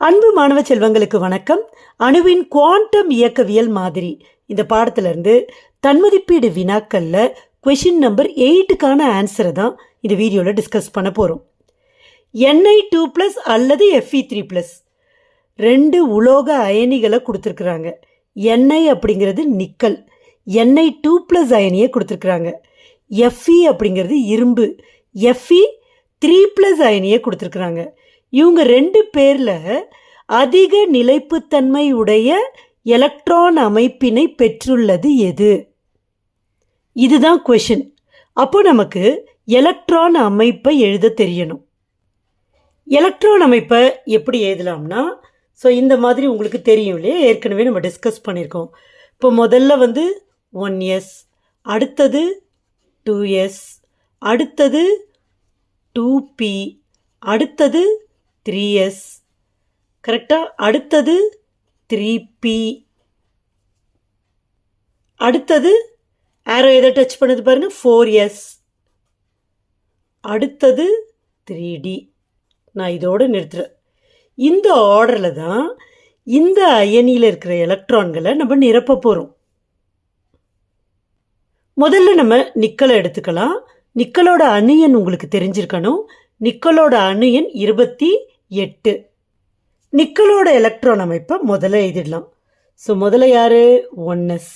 அன்பு மாணவ செல்வங்களுக்கு வணக்கம். அணுவின் குவாண்டம் இயக்கவியல் மாதிரி. இந்த பாடத்திலிருந்து தன்மதிப்பீடு வினாக்களில் கொஷின் நம்பர் எயிட்டுக்கான ஆன்சரை தான் இந்த வீடியோவில் டிஸ்கஸ் பண்ண போகிறோம் என்ஐ டூ ப்ளஸ் அல்லது எஃப்இ த்ரீ ப்ளஸ் ரெண்டு உலோக அயனிகளை கொடுத்துருக்குறாங்க. என்ஐ அப்படிங்கிறது நிக்கல். என்ஐ டூ ப்ளஸ் அயனியை கொடுத்துருக்குறாங்க. எஃப்இ அப்படிங்கிறது இரும்பு. எஃப்இ த்ரீ ப்ளஸ் அயனியை கொடுத்துருக்குறாங்க. இவங்க ரெண்டு பேரில் அதிக நிலைப்புத்தன்மை உடைய எலக்ட்ரான் அமைப்பினை பெற்றுள்ளது எது? இதுதான் கொஷின் அப்போ நமக்கு எலக்ட்ரான் அமைப்பை எழுத தெரியணும். எலக்ட்ரான் அமைப்பை எப்படி எழுதலாம்னா ஸோ இந்த மாதிரி உங்களுக்கு தெரியும் இல்லையா? ஏற்கனவே நம்ம டிஸ்கஸ் பண்ணியிருக்கோம். இப்போ முதல்ல வந்து ஒன் எஸ் அடுத்தது டூ எஸ் அடுத்தது டூ பி அடுத்தது த்ரீ எஸ் கரெக்டாக அடுத்தது த்ரீ பி அடுத்தது ஆரோ எதை டச் பண்ணது பாருங்கள் ஃபோர் எஸ் அடுத்தது த்ரீ டி நான் இதோடு நிறுத்துகிறேன் இந்த ஆர்டரில் தான் இந்த அயனியில் இருக்கிற எலக்ட்ரான்களை நம்ம நிரப்ப போகிறோம் முதல்ல நம்ம நிக்கலை எடுத்துக்கலாம். நிக்கலோட அணுயன் உங்களுக்கு தெரிஞ்சிருக்கணும். நிக்கலோட அணுயன் இருபத்தி எட்டு. நிக்கலோட எலக்ட்ரான் அமைப்பை முதல்ல எழுதிடலாம். ஸோ முதல்ல யார்? ஒன் எஸ்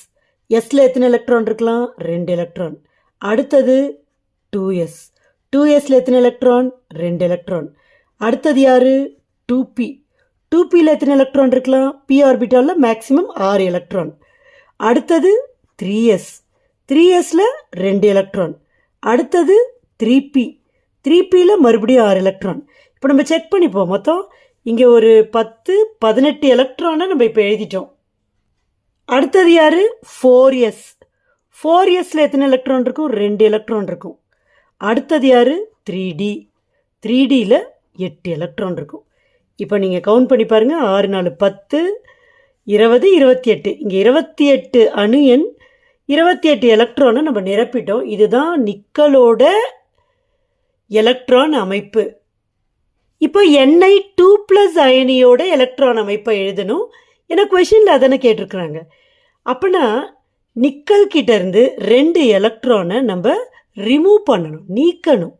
எஸ்ல எத்தனை எலக்ட்ரான் இருக்கலாம்? ரெண்டு எலக்ட்ரான் அடுத்தது டூ எஸ் டூ எஸ்ல எத்தனை எலக்ட்ரான் ரெண்டு எலக்ட்ரான் அடுத்தது யார்? டூ பி டூ பியில் எத்தனை எலக்ட்ரான் இருக்கலாம்? பி ஆர்பிட்டாலில் மேக்ஸிமம் ஆறு எலக்ட்ரான் அடுத்தது த்ரீ எஸ் த்ரீ எஸில் ரெண்டு எலக்ட்ரான் அடுத்தது த்ரீ பி த்ரீ பியில் மறுபடியும் ஆறு எலக்ட்ரான் இப்போ நம்ம செக் பண்ணிப்போம். மொத்தம் இங்கே ஒரு பத்து பதினெட்டு எலக்ட்ரானை நம்ம இப்போ எழுதிட்டோம். அடுத்தது யார்? ஃபோர் எஸ் ஃபோர் எஸில் எத்தனை எலக்ட்ரான் இருக்கும்? ரெண்டு எலக்ட்ரான் இருக்கும். அடுத்தது யார்? த்ரீ டி த்ரீ டியில் எட்டு எலக்ட்ரான் இருக்கும். இப்போ நீங்கள் கவுண்ட் பண்ணி பாருங்கள் ஆறு நாலு பத்து இருபது இருபத்தி எட்டு. இங்கே இருபத்தி எட்டு அணு எண் இருபத்தி எட்டு எலக்ட்ரானை நம்ம நிரப்பிட்டோம். இதுதான் நிக்கலோட எலக்ட்ரான் அமைப்பு. இப்போ என்ஐ டூ ப்ளஸ் அயனியோட எலக்ட்ரான் அமைப்பை எழுதணும். ஏன்னா கொஷினில் அதனை கேட்டிருக்கிறாங்க. அப்போனா நிக்கல் கிட்டேருந்து ரெண்டு எலக்ட்ரானை நம்ம ரிமூவ் பண்ணணும் நீக்கணும்.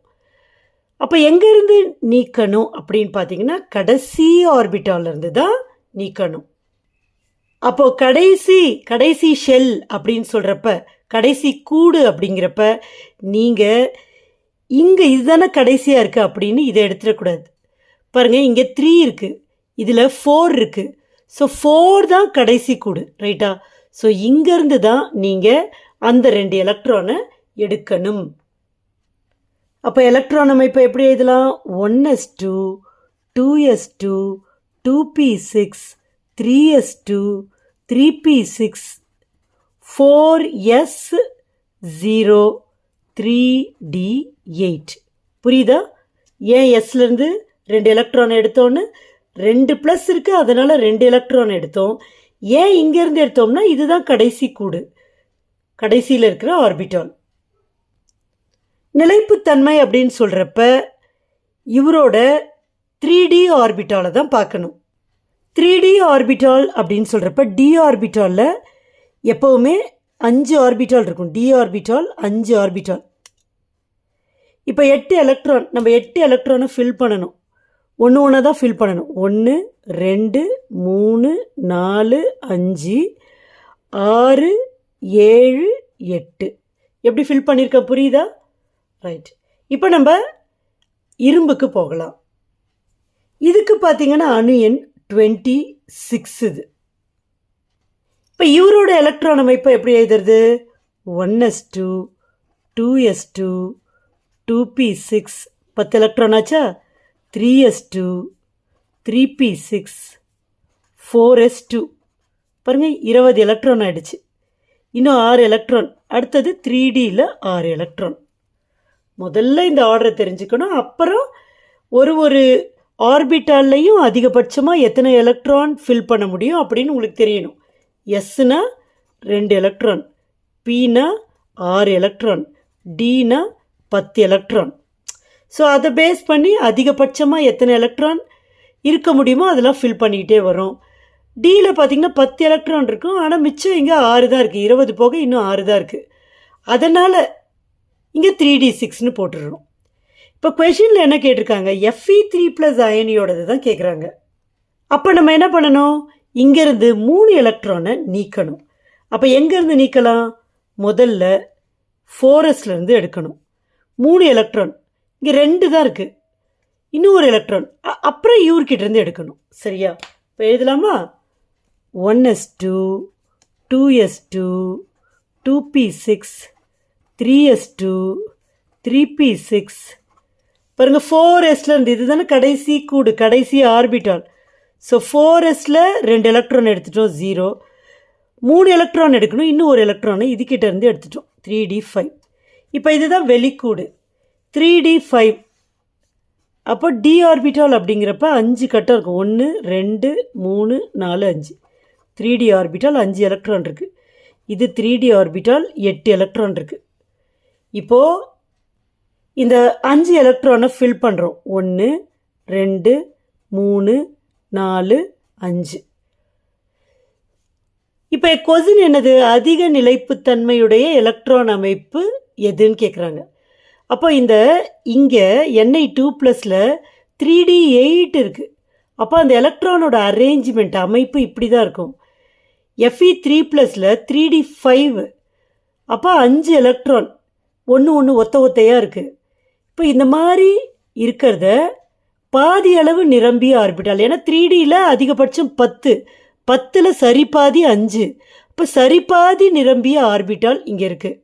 அப்போ எங்கேருந்து நீக்கணும் அப்படின்னு பார்த்தீங்கன்னா கடைசி ஆர்பிட்டாலேருந்து தான் நீக்கணும். அப்போ கடைசி கடைசி ஷெல் அப்படின்னு சொல்கிறப்ப கடைசி கூடு அப்படிங்கிறப்ப நீங்கள் இங்கே இதுதானே கடைசியாக இருக்குது அப்படின்னு இதை எடுத்துடக்கூடாது. பாருங்கள் இங்கே த்ரீ இருக்குது இதில் ஃபோர் இருக்குது ஸோ ஃபோர் தான் கடைசி கூடு ரைட்டா? ஸோ இங்கேருந்து தான் நீங்கள் அந்த ரெண்டு எலக்ட்ரானை எடுக்கணும். அப்போ எலக்ட்ரான் இப்போ எப்படி எழுதலாம்? One S two two S two two P six three S two three P six four S zero three D eight புரியுதா? ஏன் எஸ்லேருந்து ரெண்டு எலக்ட்ரான் எடுத்தோன்னு? ரெண்டு ப்ளஸ் இருக்குது அதனால் ரெண்டு எலக்ட்ரான் எடுத்தோம். ஏன் இங்கேருந்து எடுத்தோம்னா இதுதான் கடைசி கூடு. கடைசியில் இருக்கிற ஆர்பிட்டால் நிலைப்புத்தன்மை அப்படின்னு சொல்கிறப்ப இவரோட த்ரீ டி ஆர்பிட்டாலை தான் பார்க்கணும். த்ரீ டி ஆர்பிட்டால் அப்படின்னு சொல்கிறப்ப டி ஆர்பிட்டாலில் எப்போவுமே அஞ்சு ஆர்பிட்டால் இருக்கும். டி ஆர்பிட்டால் அஞ்சு ஆர்பிட்டால் இப்போ எட்டு எலக்ட்ரான் நம்ம எட்டு எலக்ட்ரானை ஃபில் பண்ணணும். ஒன்று ஒன்றா தான் ஃபில் பண்ணணும். ஒன்று ரெண்டு மூணு நாலு அஞ்சு ஆறு ஏழு எட்டு. எப்படி ஃபில் பண்ணியிருக்க புரியுதா? ரைட் இப்போ நம்ம இரும்புக்கு போகலாம். இதுக்கு பார்த்தீங்கன்னா அணு எண் டுவெண்ட்டி சிக்ஸ் இது இப்போ இவரோட எலக்ட்ரான் அமைப்பை எப்படி எழுதுறது? One S two two S two two P six பத்து எலக்ட்ரான் ஆச்சா? Three S two three P six four S two பாருங்கள் இருபது எலக்ட்ரான் ஆகிடுச்சு இன்னும் ஆறு எலக்ட்ரான் அடுத்தது த்ரீ டியில் ஆறு எலக்ட்ரான் முதல்ல இந்த ஆர்டரை தெரிஞ்சுக்கணும். அப்புறம் ஒரு ஒரு ஆர்பிட்டால்லையும் அதிகபட்சமாக எத்தனை எலக்ட்ரான் ஃபில் பண்ண முடியும் அப்படின்னு உங்களுக்கு தெரியணும். எஸ்னா ரெண்டு எலக்ட்ரான் பீனா ஆறு எலக்ட்ரான் டீனா பத்து எலக்ட்ரான். ஸோ அதை பேஸ் பண்ணி அதிகபட்சமாக எத்தனை எலக்ட்ரான் இருக்க முடியுமோ அதெல்லாம் ஃபில் பண்ணிக்கிட்டே வரும். டியில் பார்த்தீங்கன்னா பத்து எலக்ட்ரான் இருக்கும். ஆனால் மிச்சம் இங்கே ஆறு தான் இருக்குது இருபது போக இன்னும் ஆறு தான் இருக்குது அதனால் இங்கே த்ரீ டி சிக்ஸ்னு போட்டுடுறோம் இப்போ கொஷினில் என்ன கேட்டிருக்காங்க? எஃப்இ த்ரீ ப்ளஸ் அயனியோடது தான் கேட்குறாங்க அப்போ நம்ம என்ன பண்ணணும்? இங்கேருந்து மூணு எலக்ட்ரானை நீக்கணும். அப்போ எங்கேருந்து நீக்கலாம்? முதல்ல ஃபோரஸ்லேருந்து எடுக்கணும். மூணு எலக்ட்ரான் இங்கே ரெண்டு தான் இருக்குது இன்னும் ஒரு எலக்ட்ரான் அ- அப்புறம் இவர்கிட்டேருந்து எடுக்கணும். சரியா? இப்போ எழுதலாமா? One S two two S two two P six three S two three P six பாருங்க ஃபோர் எஸ்லேருந்து இதுதானே கடைசி கூடு கடைசி ஆர்பிட்டால் ஸோ ஃபோர் எஸ்ல ரெண்டு எலக்ட்ரான் எடுத்துட்டோம் ஜீரோ மூணு எலக்ட்ரான் எடுக்கணும் இன்னும் ஒரு எலக்ட்ரானை இதுக்கிட்ட இருந்து எடுத்துட்டோம் த்ரீ டி ஃபைவ் இப்போ இதுதான் வெளிக்கூடு த்ரீ டி ஃபைவ் அப்போ டி ஆர்பிட்டால் அப்படிங்கிறப்ப அஞ்சு கட்டம் இருக்கும் ஒன்று ரெண்டு மூணு நாலு அஞ்சு. த்ரீ டி ஆர்பிட்டால் அஞ்சு எலக்ட்ரான் இருக்குது இது த்ரீ டி ஆர்பிட்டால் எட்டு எலக்ட்ரான் இருக்குது இப்போது இந்த அஞ்சு எலக்ட்ரானை ஃபில் பண்ணுறோம் ஒன்று ரெண்டு மூணு நாலு அஞ்சு. இப்போ கொசின் என்னது? அதிக நிலைப்புத்தன்மையுடைய எலக்ட்ரான் அமைப்பு எதுன்னு கேட்குறாங்க அப்போ இந்த இங்கே என்ஐ டூ ப்ளஸில் த்ரீ டி எயிட் இருக்குது அப்போ அந்த எலக்ட்ரானோட அரேஞ்ச்மெண்ட் அமைப்பு இப்படி தான் இருக்கும் எஃப்இ த்ரீ ப்ளஸில் த்ரீ டி ஃபைவ் அப்போ அஞ்சு எலக்ட்ரான் ஒன்று ஒன்று ஒத்த ஒத்தையாக இருக்குது இப்போ இந்த மாதிரி இருக்கிறத பாதி அளவு நிரம்பிய ஆர்பிட்டால் ஏன்னா த்ரீ டியில் அதிகபட்சம் பத்து பத்தில் சரி பாதி அஞ்சு. இப்போ சரி பாதி நிரம்பிய ஆர்பிட்டால் இங்கே இருக்குது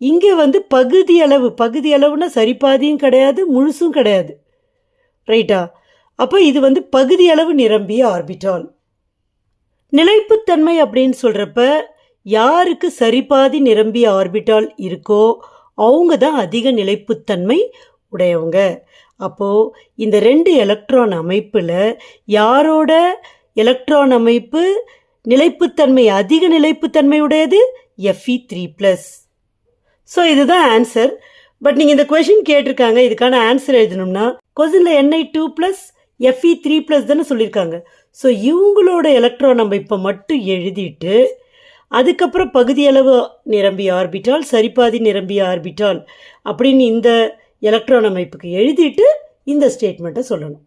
இங்கே வந்து பகுதி அளவு பகுதி அளவுனா சரிபாதியும் கிடையாது முழுசும் கிடையாது. ரைட்டா? அப்போ இது வந்து பகுதி அளவு நிரம்பிய ஆர்பிட்டால். நிலைப்புத்தன்மை அப்படின்னு சொல்கிறப்ப யாருக்கு சரிபாதி நிரம்பிய ஆர்பிட்டால் இருக்கோ அவங்க தான் அதிக நிலைப்புத்தன்மை உடையவங்க. அப்போது இந்த ரெண்டு எலக்ட்ரான் அமைப்பில் யாரோட எலக்ட்ரான் அமைப்பு நிலைப்புத்தன்மை அதிக நிலைப்புத்தன்மை உடையது? எஃப்இ த்ரீ ப்ளஸ் ஸோ இதுதான் ஆன்சர் பட் நீங்கள் இந்த கொஷின் கேட்டிருக்காங்க இதுக்கான ஆன்சர் எழுதணும்னா கொஸ்டினில் NI two plus FE three plus தானே சொல்லியிருக்காங்க. ஸோ இவங்களோட எலக்ட்ரான் அமைப்பை மட்டும் எழுதிட்டு அதுக்கப்புறம் பகுதியளவு நிரம்பிய ஆர்பிட்டால் சரிபாதி நிரம்பிய ஆர்பிட்டால் அப்படின்னு இந்த எலக்ட்ரான் அமைப்புக்கு எழுதிட்டு இந்த ஸ்டேட்மெண்ட்டை சொல்லணும்.